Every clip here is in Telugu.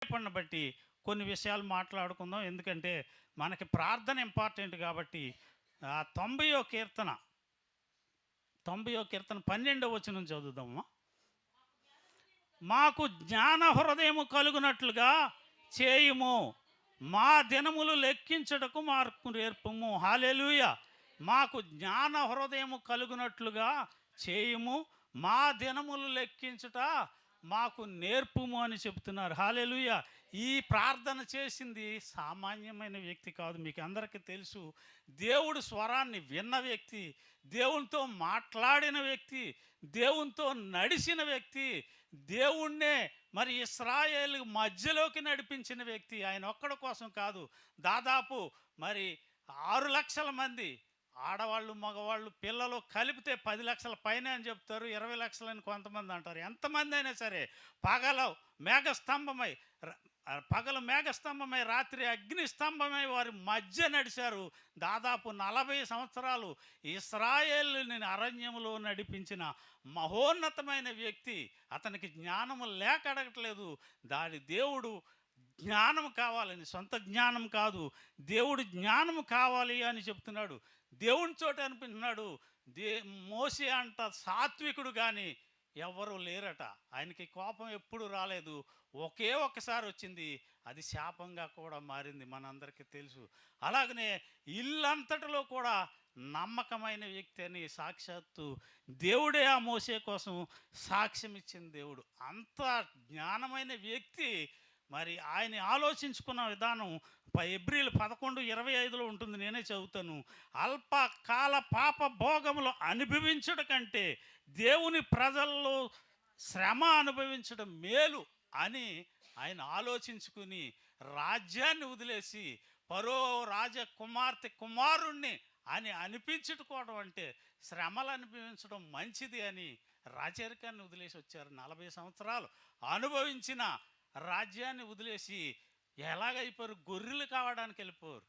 ప్రేరేపణను బట్టి కొన్ని విషయాలు మాట్లాడుకుందాం. ఎందుకంటే మనకి ప్రార్థన ఇంపార్టెంట్ కాబట్టి ఆ తొంభయో కీర్తన తొంభయో కీర్తన పన్నెండవ వచనం చదువుదామా? మాకు జ్ఞాన హృదయము కలుగునట్లుగా చేయుము. మా దినములు లెక్కించుటకు మార్పు నేర్పము. హాలెలుయ. మాకు జ్ఞాన హృదయము కలుగునట్లుగా చేయుము. మా దినములు లెక్కించుట మాకు నేర్పుము అని చెప్తున్నారు. హాలెలుయ. ఈ ప్రార్థన చేసింది సామాన్యమైన వ్యక్తి కాదు మీకు అందరికీ తెలుసు. దేవుడు స్వరాన్ని విన్న వ్యక్తి దేవునితో మాట్లాడిన వ్యక్తి దేవునితో నడిచిన వ్యక్తి దేవుణ్ణే మరి ఇస్రాయేల్ మధ్యలోకి నడిపించిన వ్యక్తి. ఆయన ఒక్కడి కోసం కాదు దాదాపు మరి ఆరు లక్షల మంది ఆడవాళ్ళు మగవాళ్ళు పిల్లలు కలిపితే పది లక్షల పైన అని చెప్తారు ఇరవై లక్షలని కొంతమంది అంటారు. ఎంతమంది అయినా సరే పగల మేఘస్తంభమై ర- పగలు మేఘస్తంభమై రాత్రి అగ్ని స్తంభమై వారి మధ్య నడిచారు. దాదాపు నలభై సంవత్సరాలు ఇస్రాయేల్ని అరణ్యములో నడిపించిన మహోన్నతమైన వ్యక్తి. అతనికి జ్ఞానము లేక అడగట్లేదు. దాని దేవుడు జ్ఞానం కావాలని సొంత జ్ఞానం కాదు. దేవుడు జ్ఞానం కావాలి అని చెప్తున్నాడు. దేవుని చోట అనిపించినాడు. దే మోసే అంట సాత్వికుడు కానీ ఎవరు లేరట. ఆయనకి కోపం ఎప్పుడు రాలేదు. ఒకే ఒక్కసారి వచ్చింది. అది శాపంగా కూడా మారింది మనందరికీ తెలుసు. అలాగనే ఇల్లంతటిలో కూడా నమ్మకమైన వ్యక్తి అని సాక్షాత్తు దేవుడే ఆ మోసే కోసం సాక్ష్యం ఇచ్చిన దేవుడు. అంత జ్ఞానమైన వ్యక్తి మరి ఆయన ఆలోచించుకున్న విధానం ప- ఎబ్రిల్ పదకొండు ఇరవై ఐదులో ఉంటుంది. నేనే చదువుతాను. అల్పకాల పాప భోగములు అనుభవించడం కంటే దేవుని ప్రజల్లో శ్రమ అనుభవించడం మేలు అని ఆయన ఆలోచించుకుని రాజ్యాన్ని వదిలేసి పరో రాజ కుమార్తె కుమారుణ్ణి అని అనిపించుకోవడం అంటే శ్రమలు అనుభవించడం మంచిది అని రాచరికాన్ని వదిలేసి వచ్చారు నలభై సంవత్సరాలు. అనుభవించిన రాజ్యాన్ని వదిలేసి ఎలాగైపోయారు గొర్రెలు కావడానికి వెళ్ళిపోరు.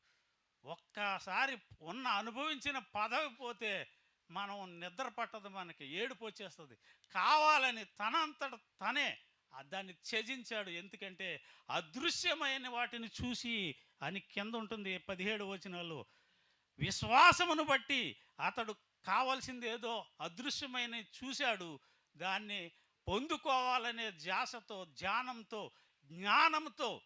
ఒక్కసారి ఉన్న అనుభవించిన పదవి పోతే మనం నిద్ర పట్టదు మనకి ఏడుపు వచ్చేస్తుంది. కావాలని తనంతట తనే దాన్ని త్యజించాడు. ఎందుకంటే అదృశ్యమైన వాటిని చూసి అని కింద ఉంటుంది పదిహేడు వచనాలు. విశ్వాసమును బట్టి అతడు కావాల్సింది ఏదో అదృశ్యమైన చూశాడు. దాన్ని పొందుకోవాలనే ధ్యాసతో ధ్యానంతో జ్ఞానంతో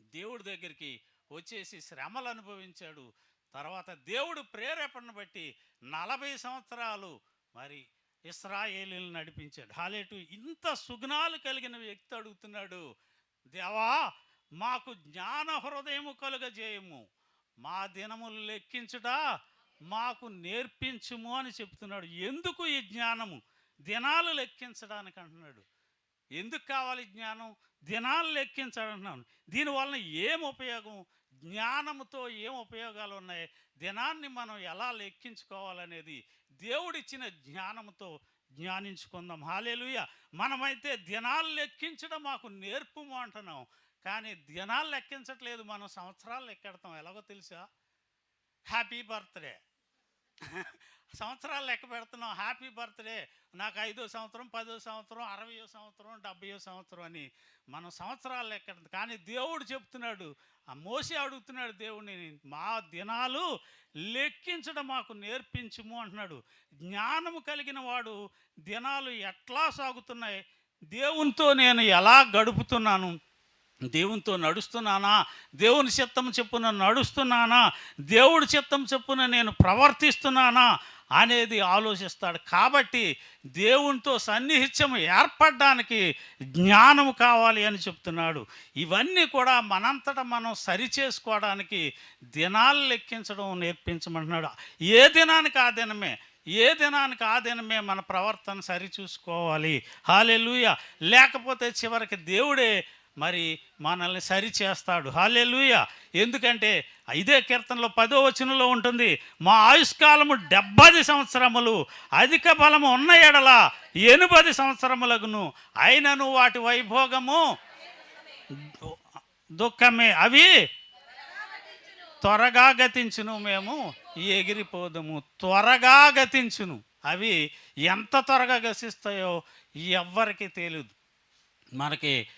దేవుడి దగ్గరికి వచ్చేసి శ్రమలు అనుభవించాడు. తర్వాత దేవుడు ప్రేరేపణను బట్టి నలభై సంవత్సరాలు మరి ఇస్రాయేలీలు నడిపించాడు. హాలేటు ఇంత సుగుణాలు కలిగిన వ్యక్తి అడుగుతున్నాడు. దేవా మాకు జ్ఞాన హృదయము కలుగజేయము. మా దినములు లెక్కించుట మాకు నేర్పించుము అని చెప్తున్నాడు. ఎందుకు ఈ జ్ఞానము? దినాలు లెక్కించడానికి అంటున్నాడు. ఎందుకు కావాలి జ్ఞానం? దినాలు లెక్కించాలంటున్నాను. దీనివలన ఏం ఉపయోగం? జ్ఞానముతో ఏం ఉపయోగాలు ఉన్నాయి? దినాన్ని మనం ఎలా లెక్కించుకోవాలనేది దేవుడిచ్చిన జ్ఞానముతో జ్ఞానించుకుందాం. హాలేలుయ! మనమైతే దినాలు లెక్కించడం మాకు నేర్పుము అంటున్నాం. కానీ దినాలు లెక్కించట్లేదు. మనం సంవత్సరాలు లెక్కెడతాం. ఎలాగో తెలుసా? Happy birthday! సంవత్సరాలు లెక్క పెడుతున్నాం హ్యాపీ బర్త్డే నాకు ఐదో సంవత్సరం పదో సంవత్సరం అరవయో సంవత్సరం డెబ్బయో సంవత్సరం అని మనం సంవత్సరాలు లెక్క కానీ దేవుడు చెప్తున్నాడు. ఆ మోసి అడుగుతున్నాడు దేవుడిని మా దినాలు లెక్కించడం మాకు నేర్పించము అంటున్నాడు. జ్ఞానము కలిగిన వాడు దినాలు ఎట్లా సాగుతున్నాయి? దేవునితో నేను ఎలా గడుపుతున్నాను? దేవునితో నడుస్తున్నానా? దేవుని చిత్తం చెప్పున నడుస్తున్నానా? దేవుడి చిత్తం చెప్పున నేను ప్రవర్తిస్తున్నానా? అనేది ఆలోచిస్తాడు. కాబట్టి దేవునితో సన్నిహిత్యం ఏర్పడడానికి జ్ఞానం కావాలి అని చెప్తున్నాడు. ఇవన్నీ కూడా మనంతట మనం సరి చేసుకోవడానికి దినాలు లెక్కించడం నేర్పించమంటున్నాడు. ఏ దినానికి ఆ దినమే? ఏ దినానికి ఆ దినమే మన ప్రవర్తన సరిచూసుకోవాలి? హాలెలుయ! లేకపోతే చివరికి దేవుడే మరి మనల్ని సరి చేస్తాడు. హాలెలుయ ఎందుకంటే ఇదే కీర్తనలో పదో వచనంలో ఉంటుంది మా ఆయుష్కాలము డెబ్బది సంవత్సరములు అధిక బలము ఉన్న ఎడల ఎనుపది సంవత్సరములగును. అయినను వాటి వైభోగము దు- దుఃఖమే. అవి త్వరగా గతించును మేము ఎగిరిపోదము. త్వరగా గతించును. అవి ఎంత త్వరగా గసిస్తాయో ఎవ్వరికి తెలియదు మనకి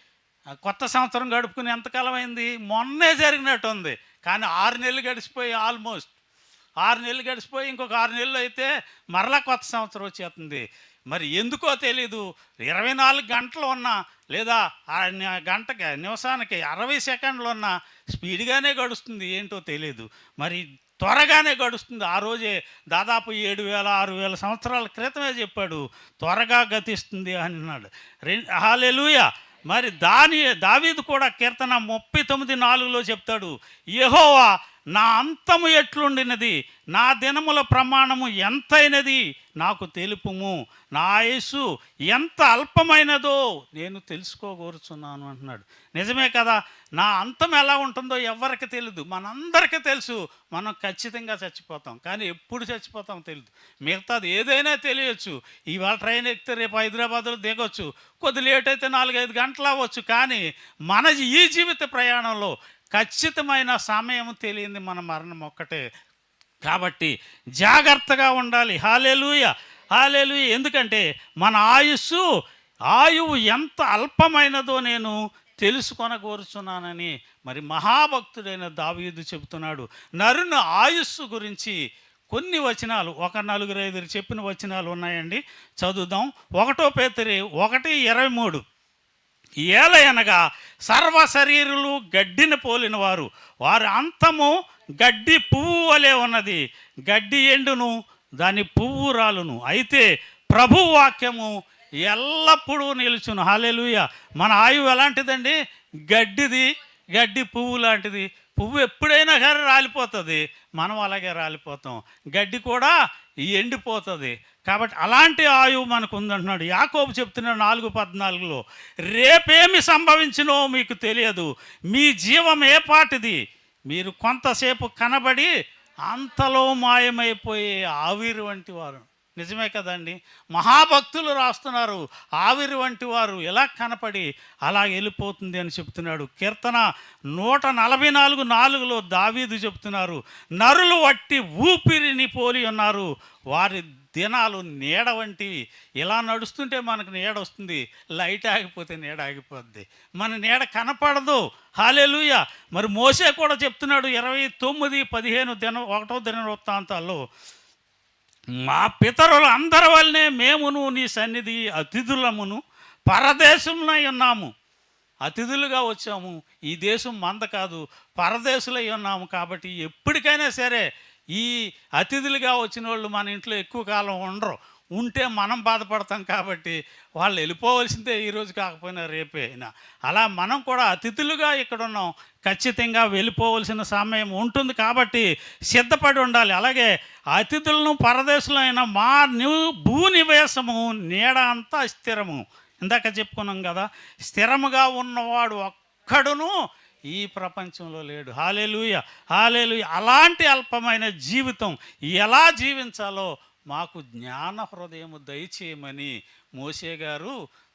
కొత్త సంవత్సరం గడుపుకుని ఎంతకాలం అయింది మొన్నే జరిగినట్టు ఉంది. కానీ ఆరు నెలలు గడిచిపోయి ఆల్మోస్ట్. ఆరు నెలలు గడిచిపోయి ఇంకొక ఆరు నెలలు అయితే మరలా కొత్త సంవత్సరం వచ్చేస్తుంది. మరి ఎందుకో తెలీదు. ఇరవై నాలుగు గంటలు ఉన్నా లేదా ఆ గంటకి నిమిషానికి అరవై సెకండ్లు ఉన్నా స్పీడ్గానే గడుస్తుంది. ఏంటో తెలియదు మరి త్వరగానే గడుస్తుంది. ఆ రోజే దాదాపు ఏడు వేల ఆరు వేల సంవత్సరాల క్రితమే చెప్పాడు. త్వరగా గతిస్తుంది అని అన్నాడు. రెండు హాలెలుయా మరి దాని దావీదు కూడా కీర్తన ముప్పై తొమ్మిది నాలుగులో చెప్తాడు యెహోవా నా అంతము ఎట్లుండినది? నా దినముల ప్రమాణము ఎంతైనది? నాకు తెలుపుము. నా ఆయుస్సు ఎంత అల్పమైనదో నేను తెలుసుకోగోరుచున్నాను అంటున్నాడు. నిజమే కదా? నా అంతం ఎలా ఉంటుందో ఎవరికి తెలియదు మనందరికీ తెలుసు. మనం ఖచ్చితంగా చచ్చిపోతాం. కానీ ఎప్పుడు చచ్చిపోతాం తెలియదు మిగతాది ఏదైనా తెలియచ్చు. ఇవాళ ట్రైన్ ఎక్కితే రేపు హైదరాబాద్లో దిగొచ్చు. కొద్ది లేట్ అయితే నాలుగైదు గంటలు అవ్వచ్చు. కానీ మన ఈ జీవిత ప్రయాణంలో ఖచ్చితమైన సమయం తెలియంది మన మరణం ఒక్కటే. కాబట్టి జాగ్రత్తగా ఉండాలి. హాలేలుయ హాలేలుయ ఎందుకంటే మన ఆయుస్సు ఆయువు ఎంత అల్పమైనదో నేను తెలుసుకొన కోరుచున్నానని మరి మహాభక్తుడైన దావీదు చెబుతున్నాడు. నరుని ఆయుస్సు గురించి కొన్ని వచనాలు ఒక నలుగురు ఐదు చెప్పిన వచనాలు ఉన్నాయండి. చదువుదాం. ఒకటో పేతరి ఒకటి ఇరవై మూడు. ఏలయనగా సర్వ శరీరులు గడ్డిని పోలిన వారు. వారి అంతము గడ్డి పువ్వు వలె ఉన్నది. గడ్డి ఎండును దాని పువ్వు రాలును. అయితే ప్రభు వాక్యము ఎల్లప్పుడూ నిలుచును. హాలేలుయ మన ఆయువు ఎలాంటిదండి? గడ్డిది గడ్డి పువ్వు లాంటిది. పువ్వు ఎప్పుడైనా సరే రాలిపోతుంది. మనం అలాగే రాలిపోతాం. గడ్డి కూడా ఎండిపోతుంది. కాబట్టి అలాంటి ఆయువు మనకు ఉందంటున్నాడు యాకోబు చెప్తున్నాడు నాలుగు పద్నాలుగులో రేపేమి సంభవించినో మీకు తెలియదు. మీ జీవం ఏ పాటిది? మీరు కొంతసేపు కనబడి అంతలో మాయమైపోయే ఆవిరి వంటి వారు. నిజమే కదండి. మహాభక్తులు రాస్తున్నారు. ఆవిరి వంటి వారు ఎలా కనపడి అలా వెళ్ళిపోతుంది అని చెప్తున్నాడు. కీర్తన నూట నలభై నాలుగు నాలుగులో దావీదు చెప్తున్నారు. నరులు వట్టి ఊపిరిని పోలి ఉన్నారు. వారి దినాలు నీడ వంటివి. ఇలా నడుస్తుంటే మనకు నీడ వస్తుంది. లైట్ ఆగిపోతే నీడ ఆగిపోద్ది. మన నీడ కనపడదు. హాలేలుయ! మరి మోసే కూడా చెప్తున్నాడు ఇరవై తొమ్మిది పదిహేను దిన ఒకటో దిన వృత్తాంతాల్లో మా పితరులు అందరి వల్లనే మేమును నీ సన్నిధి అతిథులమును పరదేశంలో ఉన్నాము. అతిథులుగా వచ్చాము. ఈ దేశం మంద కాదు పరదేశులై ఉన్నాము కాబట్టి ఎప్పటికైనా సరే ఈ అతిథులుగా వచ్చిన వాళ్ళు మన ఇంట్లో ఎక్కువ కాలం ఉండరు. ఉంటే మనం బాధపడతాం కాబట్టి వాళ్ళు వెళ్ళిపోవలసిందే ఈరోజు కాకపోయినా రేపే అయినా. అలా మనం కూడా అతిథులుగా ఇక్కడ ఉన్నాం. ఖచ్చితంగా వెళ్ళిపోవలసిన సమయం ఉంటుంది కాబట్టి సిద్ధపడి ఉండాలి. అలాగే అతిథులను పరదేశులైన మా న్యూ భూ నివేశము నీడ అంతా స్థిరము. ఇందాక చెప్పుకున్నాం కదా స్థిరముగా ఉన్నవాడు ఒక్కడును ఈ ప్రపంచంలో లేడు. Hallelujah hallelujah. అలాంటి అల్పమైన జీవితం ఎలా జీవించాలో మాకు జ్ఞాన హృదయము దయచేయమని మోసే గారు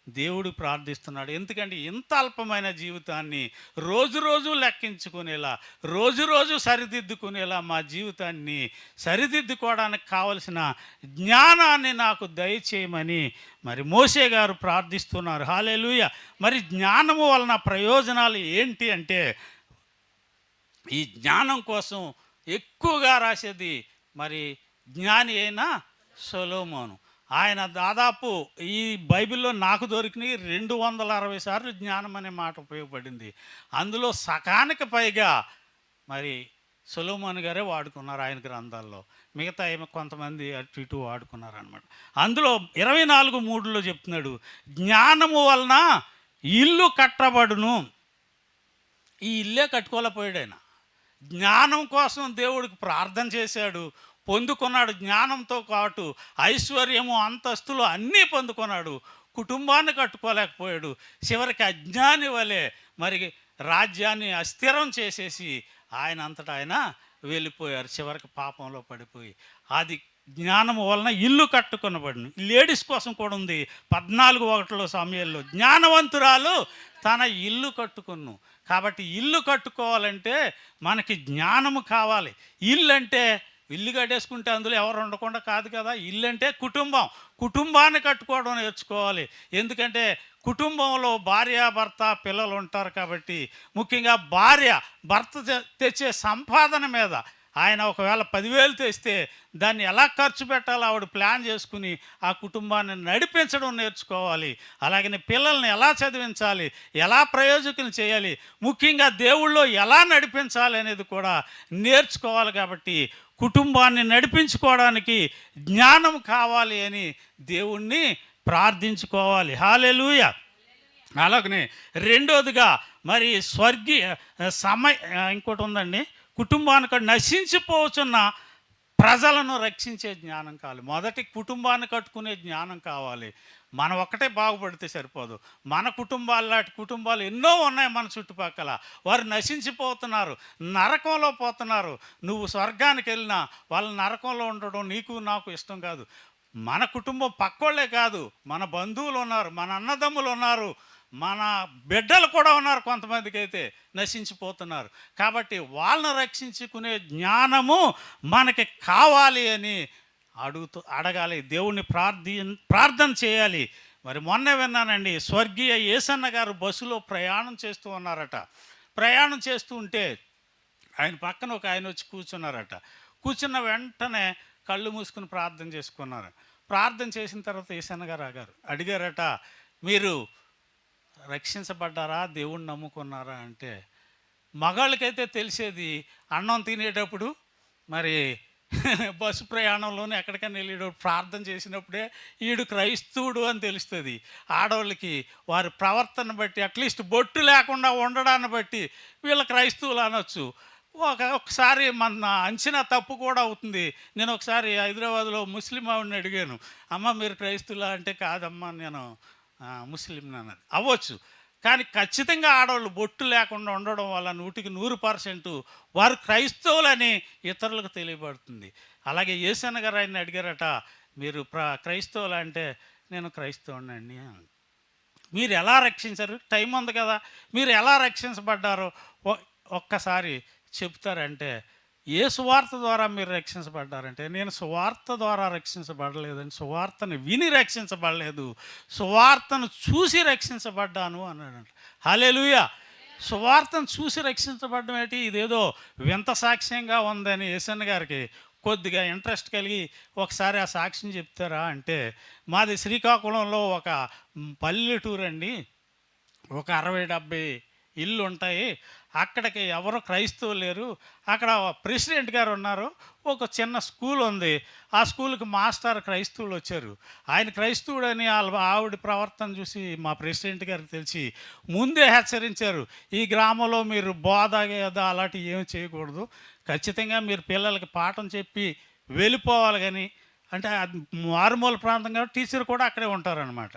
దేవుడు ప్రార్థిస్తున్నాడు. ఎందుకంటే ఇంత అల్పమైన జీవితాన్ని రోజు రోజు లెక్కించుకునేలా రోజు రోజు సరిదిద్దుకునేలా మా జీవితాన్ని సరిదిద్దుకోవడానికి కావలసిన జ్ఞానాన్ని నాకు దయచేయమని మరి మోసే గారు ప్రార్థిస్తున్నారు. హాలేలుయ! మరి జ్ఞానము వలన ప్రయోజనాలు ఏంటి అంటే ఈ జ్ఞానం కోసం ఎక్కువగా రాసేది మరి జ్ఞాని అయిన సొలోమోను. ఆయన దాదాపు ఈ బైబిల్లో నాకు దొరికిన రెండు వందల అరవై సార్లు జ్ఞానం అనే మాట ఉపయోగపడింది. అందులో సకానికి పైగా మరి సొలోమోన్ గారే వాడుకున్నారు ఆయన గ్రంథాల్లో. మిగతా ఏమో కొంతమంది అటు ఇటు వాడుకున్నారు అనమాట అందులో ఇరవై నాలుగు మూడులో చెప్తున్నాడు జ్ఞానము వలన ఇల్లు కట్టబడును. ఈ ఇల్లే కట్టుకోలేకపోయాడు ఆయన. జ్ఞానం కోసం దేవుడికి ప్రార్థన చేశాడు. పొందుకున్నాడు జ్ఞానంతో పాటు ఐశ్వర్యము అంతస్తులు అన్నీ పొందుకున్నాడు. కుటుంబాన్ని కట్టుకోలేకపోయాడు. చివరికి అజ్ఞాని వలె మరి రాజ్యాన్ని అస్థిరం చేసేసి ఆయన అంతటా ఆయన వెళ్ళిపోయారు. చివరికి పాపంలో పడిపోయి. అది జ్ఞానం వలన ఇల్లు కట్టుకునబడిను లేడీస్ కోసం కూడా ఉంది. పద్నాలుగు ఒకటిలో సమయంలో జ్ఞానవంతురాలు తన ఇల్లు కట్టుకును కాబట్టి ఇల్లు కట్టుకోవాలంటే మనకి జ్ఞానము కావాలి. ఇల్లు అంటే ఇల్లు కట్టేసుకుంటే అందులో ఎవరు ఉండకుండా కాదు కదా. ఇల్లు అంటే కుటుంబం. కుటుంబాన్ని కట్టుకోవడం నేర్చుకోవాలి. ఎందుకంటే కుటుంబంలో భార్య భర్త పిల్లలు ఉంటారు కాబట్టి ముఖ్యంగా భార్య భర్త తె- తెచ్చే సంపాదన మీద ఆయన ఒకవేళ పదివేలు తెస్తే దాన్ని ఎలా ఖర్చు పెట్టాలో ఆవిడ ప్లాన్ చేసుకుని ఆ కుటుంబాన్ని నడిపించడం నేర్చుకోవాలి. అలాగనే పిల్లల్ని ఎలా చదివించాలి ఎలా ప్రయోజకులు చేయాలి ముఖ్యంగా దేవుళ్ళో ఎలా నడిపించాలి అనేది కూడా నేర్చుకోవాలి కాబట్టి కుటుంబాన్ని నడిపించుకోవడానికి జ్ఞానం కావాలి అని దేవుణ్ణి ప్రార్థించుకోవాలి. హాలెలూయ! అలాగనే రెండోదిగా మరి స్వర్గీయ సమయ ఇంకోటి ఉందండి. కుటుంబానికి నశించిపోతున్న ప్రజలను రక్షించే జ్ఞానం కావాలి. మొదటి కుటుంబాన్ని కట్టుకునే జ్ఞానం కావాలి. మనం ఒక్కటే బాగుపడితే సరిపోదు. మన కుటుంబాలు లాంటి కుటుంబాలు ఎన్నో ఉన్నాయి మన చుట్టుపక్కల. వారు నశించిపోతున్నారు. నరకంలో పోతున్నారు. నువ్వు స్వర్గానికి వెళ్ళినా వాళ్ళు నరకంలో ఉండడం నీకు నాకు ఇష్టం కాదు. మన కుటుంబం పక్కోళ్ళే కాదు. మన బంధువులు ఉన్నారు. మన అన్నదమ్ములు ఉన్నారు. మన బిడ్డలు కూడా ఉన్నారు కొంతమందికి అయితే నశించిపోతున్నారు. కాబట్టి వాళ్ళని రక్షించుకునే జ్ఞానము మనకి కావాలి అని అడుగుతూ అడగాలి. దేవుణ్ణి ప్రార్థి ప్రార్థన చేయాలి. మరి మొన్న విన్నానండి స్వర్గీయ ఏసన్న గారు బస్సులో ప్రయాణం చేస్తూ ఉన్నారట. ప్రయాణం చేస్తూ ఉంటే ఆయన పక్కన ఒక ఆయన వచ్చి కూర్చున్నారట. కూర్చున్న వెంటనే కళ్ళు మూసుకుని ప్రార్థన చేసుకున్నారు. ప్రార్థన చేసిన తర్వాత ఏసన్న గారు ఆగారు. అడిగారట మీరు రక్షించబడ్డారా? దేవుణ్ణి నమ్ముకున్నారా అంటే మగాళ్ళకైతే తెలిసేది అన్నం తినేటప్పుడు మరి బస్సు ప్రయాణంలోనే ఎక్కడికైనా వెళ్ళేటప్పుడు ప్రార్థన చేసినప్పుడే ఈడు క్రైస్తవుడు అని తెలుస్తుంది. ఆడవాళ్ళకి వారి ప్రవర్తన బట్టి అట్లీస్ట్ బొట్టు లేకుండా ఉండడాన్ని బట్టి వీళ్ళ క్రైస్తవులు అనొచ్చు. ఒక ఒకసారి మన అంచనా తప్పు కూడా అవుతుంది. నేను ఒకసారి హైదరాబాద్లో ముస్లిం ఆవిడని అడిగాను అమ్మ మీరు క్రైస్తువులా? అంటే కాదమ్మా నేను ముస్లిం అన్నది. అవ్వచ్చు. కానీ ఖచ్చితంగా ఆడవాళ్ళు బొట్టు లేకుండా ఉండడం వల్ల నూటికి నూరు పర్సెంట్ వారు క్రైస్తవులని ఇతరులకు తెలియబడుతుంది. అలాగే ఏసన్న గారు ఆయన అడిగారట మీరు ప్ర క్రైస్తవులు అంటే నేను క్రైస్తవునండి అన్నాడు. మీరు ఎలా రక్షించారు? టైం ఉంది కదా. మీరు ఎలా రక్షించబడ్డారో ఒ- ఒక్కసారి చెప్తారంటే ఏ సువార్త ద్వారా మీరు రక్షించబడ్డారంటే నేను సువార్త ద్వారా రక్షించబడలేదని సువార్తను విని రక్షించబడలేదు సువార్తను చూసి రక్షించబడ్డాను అన్నాడు హాలేలుయా సువార్తను చూసి రక్షించబడడం ఏంటి? ఇదేదో వింత సాక్ష్యంగా ఉందని యేసన్న గారికి కొద్దిగా ఇంట్రెస్ట్ కలిగి ఒకసారి ఆ సాక్ష్యం చెప్తారా అంటే మాది శ్రీకాకుళంలో ఒక పల్లెటూరు అండి ఒక అరవై డెబ్బై ఇల్లు ఉంటాయి అక్కడికి ఎవరు క్రైస్తవులు లేరు. అక్కడ ప్రెసిడెంట్ గారు ఉన్నారు. ఒక చిన్న స్కూల్ ఉంది. ఆ స్కూల్కి మాస్టర్ క్రైస్తవులు వచ్చారు. ఆయన క్రైస్తవుడని వాళ్ళ ఆవిడ ప్రవర్తన చూసి మా ప్రెసిడెంట్ గారికి తెలిసి ముందే హెచ్చరించారు. ఈ గ్రామంలో మీరు బోధ ఏదో అలాంటివి ఏమి చేయకూడదు. ఖచ్చితంగా మీరు పిల్లలకి పాఠం చెప్పి వెళ్ళిపోవాలి కానీ అంటే మారుమూల ప్రాంతం కాబట్టి టీచర్ కూడా అక్కడే ఉంటారనమాట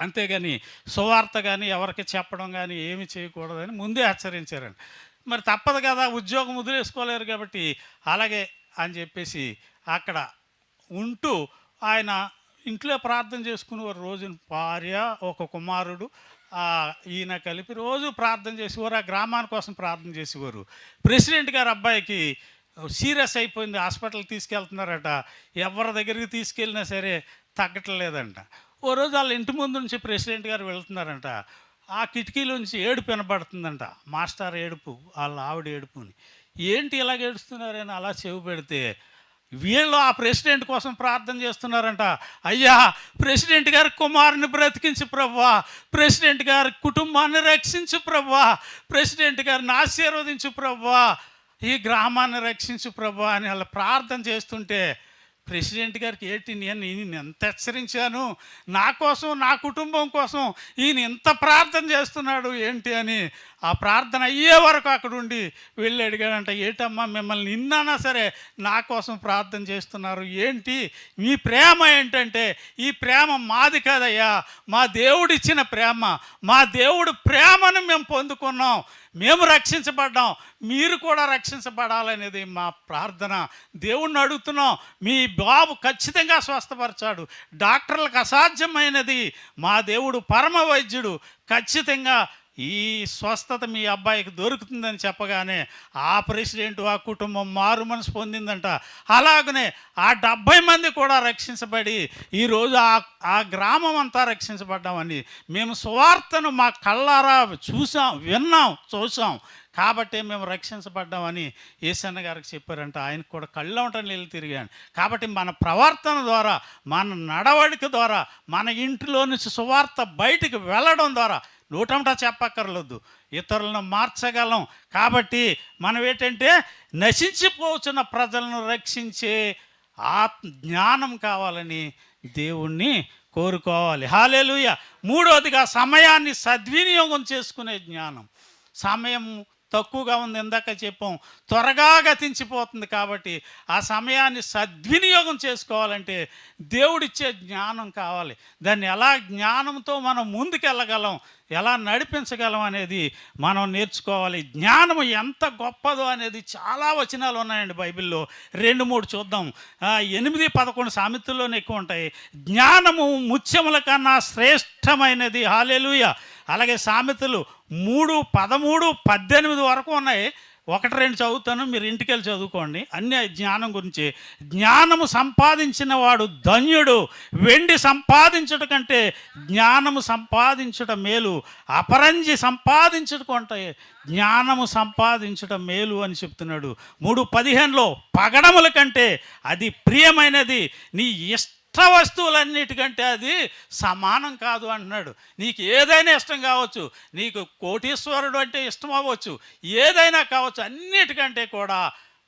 అంతేగాని సువార్త కానీ ఎవరికి చెప్పడం కానీ ఏమి చేయకూడదని ముందే హెచ్చరించారండి. మరి తప్పదు కదా ఉద్యోగం వదిలేసుకోలేరు కాబట్టి అలాగే అని చెప్పేసి అక్కడ ఉంటూ ఆయన ఇంట్లో ప్రార్థన చేసుకునేవారు రోజున భార్య ఒక కుమారుడు ఈయన కలిపి రోజు ప్రార్థన చేసేవారు ఆ గ్రామాని కోసం ప్రార్థన చేసేవారు. ప్రెసిడెంట్ గారు అబ్బాయికి సీరియస్ అయిపోయింది హాస్పిటల్ తీసుకెళ్తున్నారట. ఎవరి దగ్గరికి తీసుకెళ్ళినా సరే తగ్గట్లేదంట. ఓ రోజు వాళ్ళ ఇంటి ముందు నుంచి ప్రెసిడెంట్ గారు వెళ్తున్నారంట. ఆ కిటికీలోంచి ఏడుపు వినపడుతుందంట. మాస్టర్ ఏడుపు వాళ్ళ ఆవిడ ఏడుపుని. ఏంటి ఇలాగ ఏడుస్తున్నారని అలా చెవి పెడితే వీళ్ళు ఆ ప్రెసిడెంట్ కోసం ప్రార్థన చేస్తున్నారంట. అయ్యా ప్రెసిడెంట్ గారి కుమారుని బ్రతికించు ప్రభా ప్రెసిడెంట్ గారి కుటుంబాన్ని రక్షించు ప్రభా ప్రెసిడెంట్ గారిని ఆశీర్వదించు ప్రభా ఈ గ్రామాన్ని రక్షించు ప్రభా అని వాళ్ళ ప్రార్థన చేస్తుంటే ప్రెసిడెంట్ గారికి ఏంటి నేను ఈయన ఎంత హెచ్చరించాను? నా కోసం నా కుటుంబం కోసం ఈయన ఎంత ప్రార్థన చేస్తున్నాడు ఏంటి అని ఆ ప్రార్థన అయ్యే వరకు అక్కడ ఉండి వెళ్ళి అడిగాడంట ఏటమ్మా మిమ్మల్ని నిన్ననా సరే నా కోసం ప్రార్థన చేస్తున్నారు? ఏంటి? మీ ప్రేమ ఏంటంటే ఈ ప్రేమ మాది కాదయ్యా. మా దేవుడిచ్చిన ప్రేమ. మా దేవుడు ప్రేమను మేము పొందుకున్నాం. మేము రక్షించబడ్డాం. మీరు కూడా రక్షించబడాలనేది మా ప్రార్థన. దేవుణ్ణి అడుగుతున్నాం. మీ బాబు ఖచ్చితంగా స్వస్థపరచాడు. డాక్టర్లకు అసాధ్యమైనది. మా దేవుడు పరమ వైద్యుడు. ఖచ్చితంగా ఈ స్వస్థత మీ అబ్బాయికి దొరుకుతుందని చెప్పగానే ఆ ప్రెసిడెంట్ ఆ కుటుంబం మారు మనసు పొందిందంట. అలాగనే ఆ డెబ్భై మంది కూడా రక్షించబడి ఈరోజు ఆ ఆ గ్రామం అంతా రక్షించబడ్డామని మేము సువార్తను మా కళ్ళారా చూసాం విన్నాం చూసాం. కాబట్టి మేము రక్షించబడ్డామని ఏసన్న గారికి చెప్పారంట. ఆయనకు కూడా కళ్ళ ఉంట నీళ్ళు తిరిగాను. కాబట్టి మన ప్రవర్తన ద్వారా మన నడవడిక ద్వారా మన ఇంటిలో నుంచి సువార్త బయటికి వెళ్ళడం ద్వారా నూటంటా చెప్పక్కర్లేదు ఇతరులను మార్చగలం. కాబట్టి మనం ఏంటంటే నశించిపోతున్న ప్రజలను రక్షించే ఆత్మ జ్ఞానం కావాలని దేవుణ్ణి కోరుకోవాలి. హాలేలుయ! మూడవదిగా సమయాన్ని సద్వినియోగం చేసుకునే జ్ఞానం. సమయం తక్కువగా ఉంది ఇందాక చెప్పాం. త్వరగా గతించిపోతుంది కాబట్టి ఆ సమయాన్ని సద్వినియోగం చేసుకోవాలంటే దేవుడిచ్చే జ్ఞానం కావాలి. దాన్ని ఎలా జ్ఞానంతో మనం ముందుకెళ్ళగలం? ఎలా నడిపించగలం అనేది మనం నేర్చుకోవాలి. జ్ఞానం ఎంత గొప్పదో అనేది చాలా వచనాలు ఉన్నాయండి బైబిల్లో. రెండు మూడు చూద్దాం. ఎనిమిది పదకొండు సామెతల్లోనే ఎక్కువ ఉంటాయి. జ్ఞానము ముత్యముల కన్నా శ్రేష్టమైనది. హాలేలుయ. అలాగే సామెతలు మూడు పదమూడు పద్దెనిమిది వరకు ఉన్నాయి. ఒకటి రెండు చదువుతాను మీరు ఇంటికి వెళ్ళి చదువుకోండి. అన్ని జ్ఞానం గురించి. జ్ఞానము సంపాదించిన వాడు ధన్యుడు. వెండి సంపాదించుట కంటే జ్ఞానము సంపాదించుట మేలు. అపరంజి సంపాదించుట కంటే జ్ఞానము సంపాదించుట మేలు అని చెప్తున్నాడు. మూడు పదిహేనులో పగడముల కంటే అది ప్రియమైనది. నీ ఇష్ట ఇష్ట వస్తువులన్నిటికంటే అది సమానం కాదు అంటున్నాడు. నీకు ఏదైనా ఇష్టం కావచ్చు నీకు కోటీశ్వరుడు అంటే ఇష్టం అవ్వచ్చు ఏదైనా కావచ్చు అన్నిటికంటే కూడా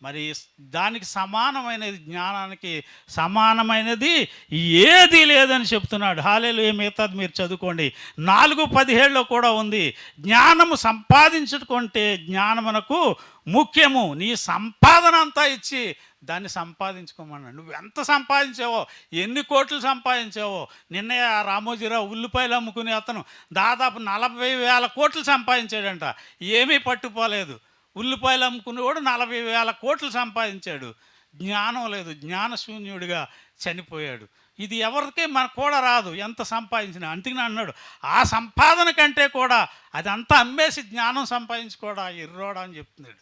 మరి దానికి సమానమైనది జ్ఞానానికి సమానమైనది ఏది లేదని చెప్తున్నాడు. హాలేలు ఏ మిగతాది మీరు చదువుకోండి. నాలుగు పదిహేడులో కూడా ఉంది. జ్ఞానము సంపాదించుకుంటే జ్ఞానమునకు ముఖ్యము. నీ సంపాదన అంతా ఇచ్చి దాన్ని సంపాదించుకోమన్నాడు. నువ్వు ఎంత సంపాదించావో ఎన్ని కోట్లు సంపాదించావో నిన్నే ఆ రామోజీరావు ఉల్లిపాయలు అమ్ముకునే అతను దాదాపు నలభై వేల కోట్లు సంపాదించాడంట. ఏమీ పట్టుకోలేదు. ఉల్లిపాయలు అమ్ముకునేవాడు నలభై వేల కోట్లు సంపాదించాడు. జ్ఞానం లేదు. జ్ఞానశూన్యుడిగా చనిపోయాడు. ఇది ఎవరికి మన కూడా రాదు. ఎంత సంపాదించినా. అందుకని అన్నాడు. ఆ సంపాదన కంటే కూడా అదంతా అమ్మేసి జ్ఞానం సంపాదించుకోడా ఎర్రోడా అని చెప్తున్నాడు.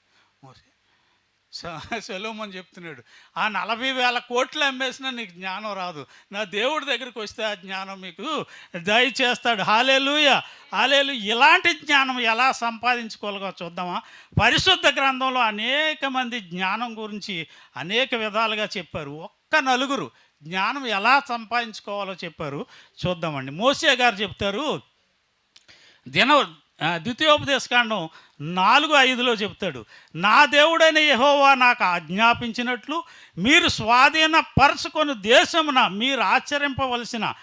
మోసే సెలవుమని చెప్తున్నాడు ఆ నలభై వేల కోట్లు అమ్మేసినా నీకు జ్ఞానం రాదు. నా దేవుడి దగ్గరికి వస్తే ఆ జ్ఞానం మీకు దయచేస్తాడు. హాలేలుయ! హాలేలు ఇలాంటి జ్ఞానం ఎలా సంపాదించుకోవాలో చూద్దామా? పరిశుద్ధ గ్రంథంలో అనేక మంది జ్ఞానం గురించి అనేక విధాలుగా చెప్పారు. ఒక్క నలుగురు జ్ఞానం ఎలా సంపాదించుకోవాలో చెప్పారు. చూద్దామండి. మోసే గారు చెప్తారు దిన ఆ, ద్వితీయోపదేశకాండం నాలుగు ఐదులో చెప్తాడు నా దేవుడైన యహోవా నాకు ఆజ్ఞాపించినట్లు మీరు స్వాధీన పరుచుకొని దేశమున మీరు ఆచరింపవలసిన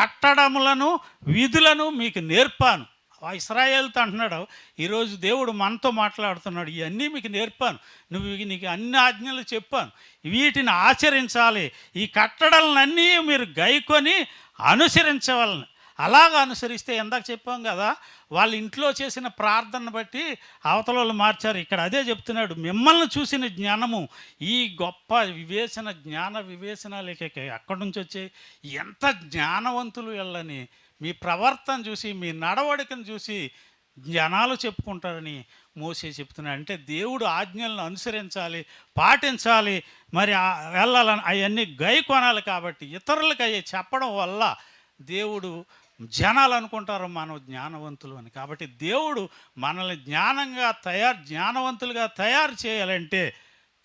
కట్టడములను విధులను మీకు నేర్పాను. ఇస్రాయేల్తో అంటున్నాడు ఈరోజు దేవుడు మనతో మాట్లాడుతున్నాడు ఇవన్నీ మీకు నేర్పాను. నువ్వు నీకు అన్ని ఆజ్ఞలు చెప్పాను. వీటిని ఆచరించాలి. ఈ కట్టడలన్నీ మీరు గైకొని అనుసరించవలని అలాగ అనుసరిస్తే ఎందాక చెప్పాం కదా వాళ్ళ ఇంట్లో చేసిన ప్రార్థన బట్టి అవతలలో మార్చారు. ఇక్కడ అదే చెప్తున్నాడు మిమ్మల్ని చూసిన జ్ఞానము ఈ గొప్ప వివేచన జ్ఞాన వివేచనాలు ఎక్కడి నుంచి వచ్చాయి? ఎంత జ్ఞానవంతులు వెళ్ళని. మీ ప్రవర్తన చూసి మీ నడవడికను చూసి జనాలు చెప్పుకుంటారని మోసే చెప్తున్నాడు. అంటే దేవుడు ఆజ్ఞలను అనుసరించాలి పాటించాలి మరి వెళ్ళాలని అవన్నీ గై కొనాలి కాబట్టి ఇతరులకు అవి చెప్పడం వల్ల దేవుడు జనాలు అనుకుంటారు మనం జ్ఞానవంతులు అని. కాబట్టి దేవుడు మనల్ని జ్ఞానంగా తయారు జ్ఞానవంతులుగా తయారు చేయాలంటే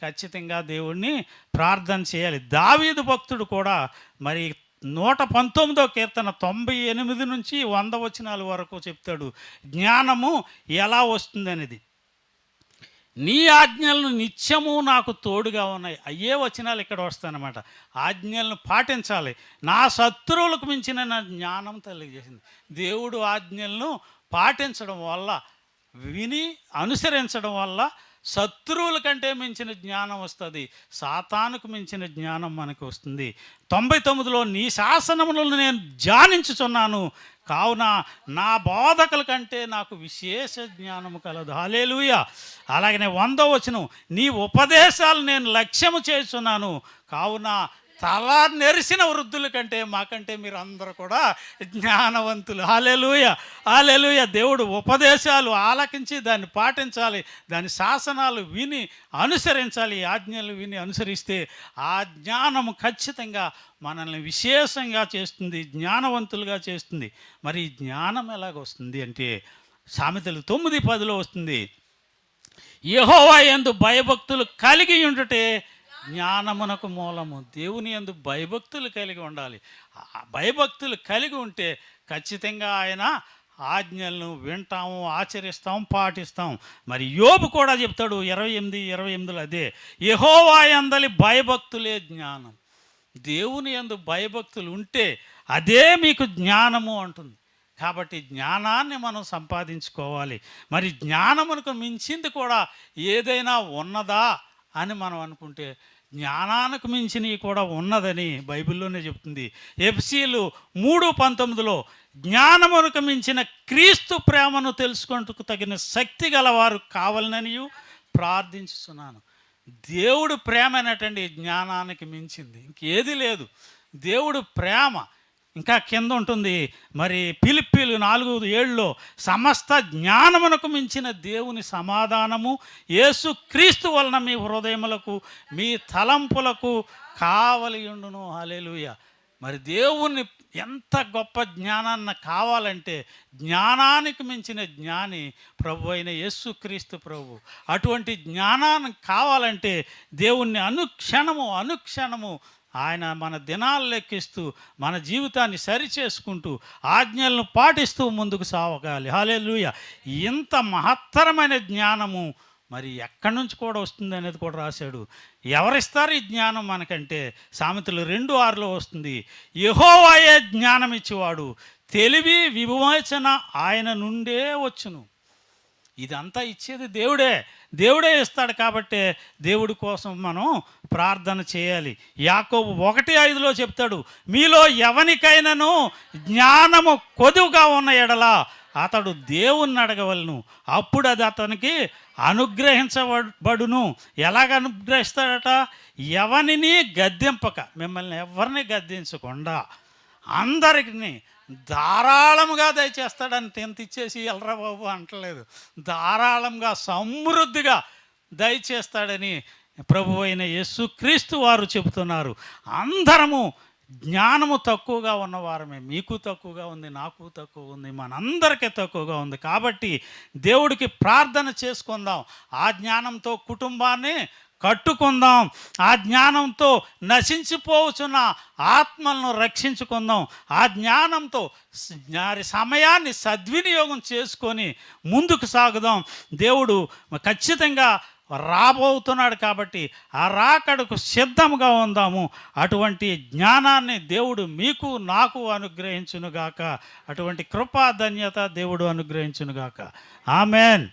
ఖచ్చితంగా దేవుణ్ణి ప్రార్థన చేయాలి. దావీదు భక్తుడు కూడా మరి నూట పంతొమ్మిదో కీర్తన తొంభై ఎనిమిది నుంచి వంద వచనాల వరకు చెప్తాడు జ్ఞానము ఎలా వస్తుందనేది? నీ ఆజ్ఞలను నిత్యము నాకు తోడుగా ఉన్నాయి. అయ్యే వచనాలు ఇక్కడ వస్తాయన్నమాట. ఆజ్ఞలను పాటించాలి. నా శత్రువులకు మించిన నా జ్ఞానం తెలియజేసింది. దేవుడు ఆజ్ఞలను పాటించడం వల్ల విని అనుసరించడం వల్ల శత్రువుల కంటే మించిన జ్ఞానం వస్తుంది. సాతానుకు మించిన జ్ఞానం మనకు వస్తుంది. తొంభై తొమ్మిదిలో నీ శాసనములను నేను ధ్యానించుచున్నాను. కావున నా బోధకుల కంటే నాకు విశేష జ్ఞానము కలదు. హాలేలుయ అలాగనే వంద వచనం నీ ఉపదేశాలు నేను లక్ష్యము చేస్తున్నాను. కావున తల నెరిసిన వృద్ధుల కంటే మాకంటే మీరు అందరూ కూడా జ్ఞానవంతులు. ఆలెలుయ ఆలెలుయ దేవుడు ఉపదేశాలు ఆలకించి దాన్ని పాటించాలి. దాని శాసనాలు విని అనుసరించాలి. ఆజ్ఞలు విని అనుసరిస్తే ఆ జ్ఞానము ఖచ్చితంగా మనల్ని విశేషంగా చేస్తుంది జ్ఞానవంతులుగా చేస్తుంది. మరి జ్ఞానం ఎలాగొస్తుంది అంటే సామెతలు తొమ్మిది పదిలో వస్తుంది. యహోవా ఎందు భయభక్తులు కలిగి ఉండుటే జ్ఞానమునకు మూలము. దేవుని యందు భయభక్తులు కలిగి ఉండాలి. భయభక్తులు కలిగి ఉంటే ఖచ్చితంగా ఆయన ఆజ్ఞలను వింటాము ఆచరిస్తాం పాటిస్తాం. మరి యోబు కూడా చెప్తాడు ఇరవై ఎనిమిది ఇరవై ఎనిమిదిలో అదే యహోవా అందలి భయభక్తులే జ్ఞానం. దేవుని ఎందు భయభక్తులు ఉంటే అదే మీకు జ్ఞానము అంటుంది. కాబట్టి జ్ఞానాన్ని మనం సంపాదించుకోవాలి. మరి జ్ఞానమునకు మించింది కూడా ఏదైనా ఉన్నదా అని మనం అనుకుంటే జ్ఞానానికి మించినవి కూడా ఉన్నదని బైబిల్లోనే చెప్తుంది. ఎఫ్సీలు మూడు పంతొమ్మిదిలో జ్ఞానమునకు మించిన క్రీస్తు ప్రేమను తెలుసుకుంటూ తగిన శక్తి గలవారు కావాలననియు ప్రార్థించుతున్నాను దేవుడు ప్రేమ అనేటండి జ్ఞానానికి మించింది. ఇంకేది లేదు. దేవుడు ప్రేమ. ఇంకా కింద ఉంటుంది మరి పిలిపిలు నాలుగు ఏళ్ళలో సమస్త జ్ఞానమునకు మించిన దేవుని సమాధానము యేసు క్రీస్తు వలన మీ హృదయములకు మీ తలంపులకు కావలి ఉండును మరి దేవుణ్ణి ఎంత గొప్ప జ్ఞానాన్ని కావాలంటే జ్ఞానానికి మించిన జ్ఞాని ప్రభు అయిన యేసు క్రీస్తు ప్రభు. అటువంటి జ్ఞానాన్ని కావాలంటే దేవుణ్ణి అనుక్షణము అనుక్షణము ఆయన మన దినాలు లెక్కిస్తూ మన జీవితాన్ని సరిచేసుకుంటూ ఆజ్ఞలను పాటిస్తూ ముందుకు సాగగాలి హాలేలుయ ఇంత మహత్తరమైన జ్ఞానము మరి ఎక్కడి నుంచి కూడా వస్తుంది అనేది కూడా రాశాడు. ఎవరిస్తారు ఈ జ్ఞానం మనకంటే? సామెతలు రెండు ఆరులో వస్తుంది. యహోవాయే జ్ఞానం ఇచ్చేవాడు తెలివి విమోచన ఆయన నుండే వచ్చును. ఇదంతా ఇచ్చేది దేవుడే. దేవుడే ఇస్తాడు కాబట్టే దేవుడి కోసం మనం ప్రార్థన చేయాలి. యాకోబు ఒకటి ఐదులో చెప్తాడు మీలో ఎవనికైనాను జ్ఞానము కొదువుగా ఉన్న ఎడల అతడు దేవుణ్ణి అడగవలను. అప్పుడు అది అతనికి అనుగ్రహించబడును. ఎలాగ అనుగ్రహిస్తాడట? ఎవరిని గద్దెంపక. మిమ్మల్ని ఎవరిని గద్దించకుండా అందరికీ ధారాళముగా దయచేస్తాడని ఎంత ఇచ్చేసి ఎల్రా బాబు అంటలేదు. ధారాళంగా సమృద్ధిగా దయచేస్తాడని ప్రభు అయిన యేసుక్రీస్తు వారు చెబుతున్నారు. అందరము జ్ఞానము తక్కువగా ఉన్నవారమే. మీకు తక్కువగా ఉంది నాకు తక్కువ ఉంది మనందరికీ తక్కువగా ఉంది. కాబట్టి దేవుడికి ప్రార్థన చేసుకుందాం. ఆ జ్ఞానంతో కుటుంబాన్ని కట్టుకుందాం. ఆ జ్ఞానంతో నశించిపోవచ్చున్న ఆత్మలను రక్షించుకుందాం. ఆ జ్ఞానంతో స- వారి సమయాన్ని సద్వినియోగం చేసుకొని ముందుకు సాగుదాం. దేవుడు ఖచ్చితంగా రాబోతున్నాడు కాబట్టి ఆ రాకడకు సిద్ధంగా ఉందాము. అటువంటి జ్ఞానాన్ని దేవుడు మీకు నాకు అనుగ్రహించునుగాక. అటువంటి కృపాధన్యత దేవుడు అనుగ్రహించునుగాక. ఆమెన్.